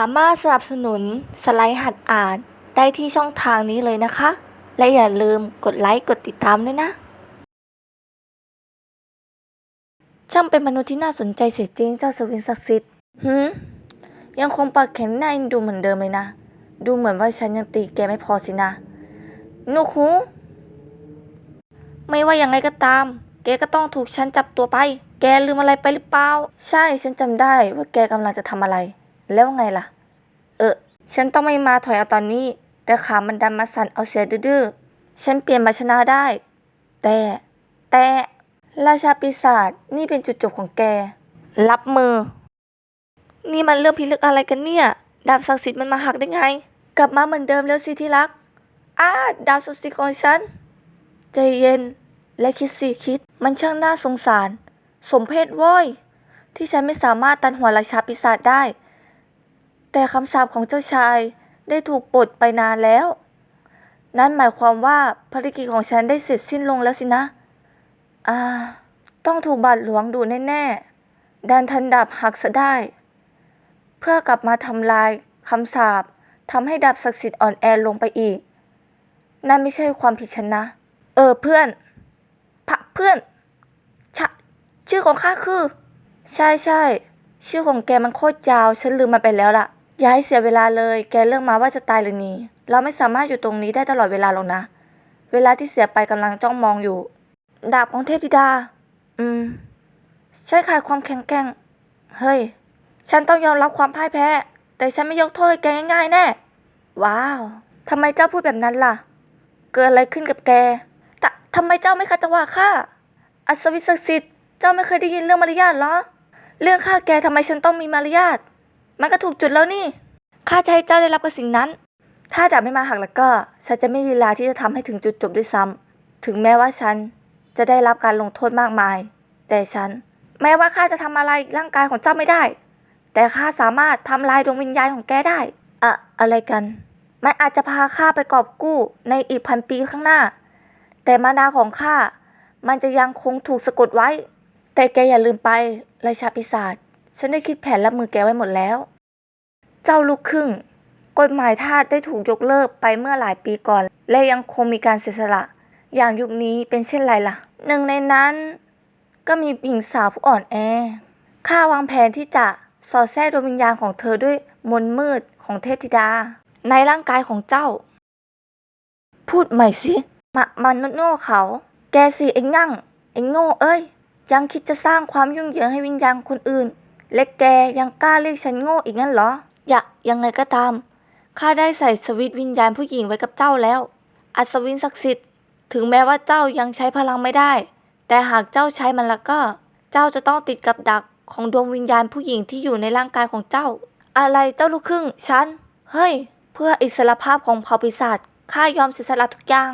ามารถสนับสนุนสไลด์หัดอ่านได้ที่ช่องทางนี้เลยนะคะ และอย่าลืมกดไลค์กดติดตามด้วยนะช่างเป็นมนุษย์ที่น่าสนใจเสียจริงเจ้าสวินศักดิ์สิทธิ์หืมยังคงปากแข็งหน้าอ็นดูเหมือนเดิมเลยนะ ดูเหมือนว่าฉันยังตีแกไม่พอสินะนูหูไม่ว่ายังไงก็ตาม แกก็ต้องถูกฉันจับตัวไป แกลืมอะไรไปหรือเปล่า ใช่ฉันจำได้ว่าแกกำลังจะทำอะไร แล้วไงล่ะ เออ ฉันต้องไม่มาถอยเอาตอนนี้ แต่ขามันดันมาสั่นเอาเสียดื้อๆ ฉันเปลี่ยนมาชนะได้ แต่ แต่ ราชาปีศาจนี่เป็นจุดจบของแก รับมือ นี่มันเรื่องพิลึกอะไรกันเนี่ย ดาบศักดิ์สิทธิ์มันมาหักได้ไง กลับมาเหมือนเดิมแล้วสิที่รัก อ้า ดาบศักดิ์สิทธิ์ของฉัน ใจเย็น และคิดสิคิด มันช่างน่าสงสาร สมเพศว้อยที่ฉันไม่สามารถตันหัวราชาปีศาจได้ แต่คำสาปของเจ้าชายได้ถูกปลดไปนานแล้ว นั่นหมายความว่าภารกิจของฉันได้เสร็จสิ้นลงแล้วสินะ อ่า ต้องถูกบาดหลวงดูแน่ๆดันทันดาบหักซะได้ เพื่อกลับมาทำลายคำสาปทำให้ดาบศักดิ์สิทธิ์อ่อนแอลงไปอีก นั่นไม่ใช่ความผิดฉันนะ เออเพื่อนพระเพื่อนชะชื่อของข้าคือ ใช่ใช่ชื่อของแกมันโคตรยาว ฉันลืมมันไปแล้วล่ะ อย่าให้เสียเวลาเลย แกเลือกมาว่าจะตายหรือหนี เราไม่สามารถอยู่ตรงนี้ได้ตลอดเวลาหรอกนะ เวลาที่เสียไปกำลังจ้องมองอยู่ ดาบของเทพธิดา อืม ใช่ขายความแข็งแกร่ง เฮ้ย ฉันต้องยอมรับความพ่ายแพ้ แต่ฉันไม่ยกโทษให้แกง่ายๆแน่ ว้าว ทำไมเจ้าพูดแบบนั้นล่ะ เกิดอะไรขึ้นกับแกแต่ทำไมเจ้าไม่ขัดจังหวะข้าอัศวินศักดิ์สิทธิ์ เจ้าไม่เคยได้ยินเรื่องมารยาทเหรอ เรื่องฆ่าแกทำไมฉันต้องมีมารยาท มันก็ถูกจุดแล้วนี่ ข้าจะให้เจ้าได้รับกับสิ่งนั้น ถ้าดาบไม่มาหักแล้วก็ ฉันจะไม่ลีลาที่จะทำให้ถึงจุดจบด้วยซ้ำถึงแม้ว่าฉันจะได้รับการลงโทษมากมาย แต่ฉัน แม้ว่าข้าจะทำอะไรร่างกายของเจ้าไม่ได้ แต่ข้าสามารถทำลายดวงวิญญาณของแกได้ อะอะไรกัน มันอาจจะพาข้าไปกอบกู้ในอีกพันปีข้างหน้า แต่มานาของข้า มันจะยังคงถูกสะกดไว้ แต่แกอย่าลืมไปราชาปีศาจฉันได้คิดแผนรับมือแกไว้หมดแล้ว เจ้าลูกครึ่ง กฎหมายทาสได้ถูกยกเลิกไปเมื่อหลายปีก่อน และยังคงมีการเสียสละ อย่างยุคนี้เป็นเช่นไรล่ะ หนึ่งในนั้น ก็มีหญิงสาวผู้อ่อนแอ ข้าวางแผนที่จะสอดแทรกดวงวิญญาณของเธอด้วยมนต์มืดของเทพธิดา ในร่างกายของเจ้า พูดใหม่สิมามันโง่เขา แกสิเอ็งงั่ง เอ็งโง่เอ้ย ยังคิดจะสร้างความยุ่งเหยิงให้วิญญาณคนอื่น และแกยังกล้าเรียกฉันโง่อีกงั้นเหรอ อย่ายังไงก็ตาม ข้าได้ใส่สวิตวิญญาณผู้หญิงไว้กับเจ้าแล้ว อัศวินศักดิ์สิทธิ์ ถึงแม้ว่าเจ้ายังใช้พลังไม่ได้ แต่หากเจ้าใช้มันแล้วก็ เจ้าจะต้องติดกับดักของดวงวิญญาณผู้หญิงที่อยู่ในร่างกายของเจ้า อะไรเจ้าลูกครึ่ง ฉัน เฮ้ย เพื่ออิสรภาพของเผ่าปีศาจ ข้ายอมเสียสละทุกอย่าง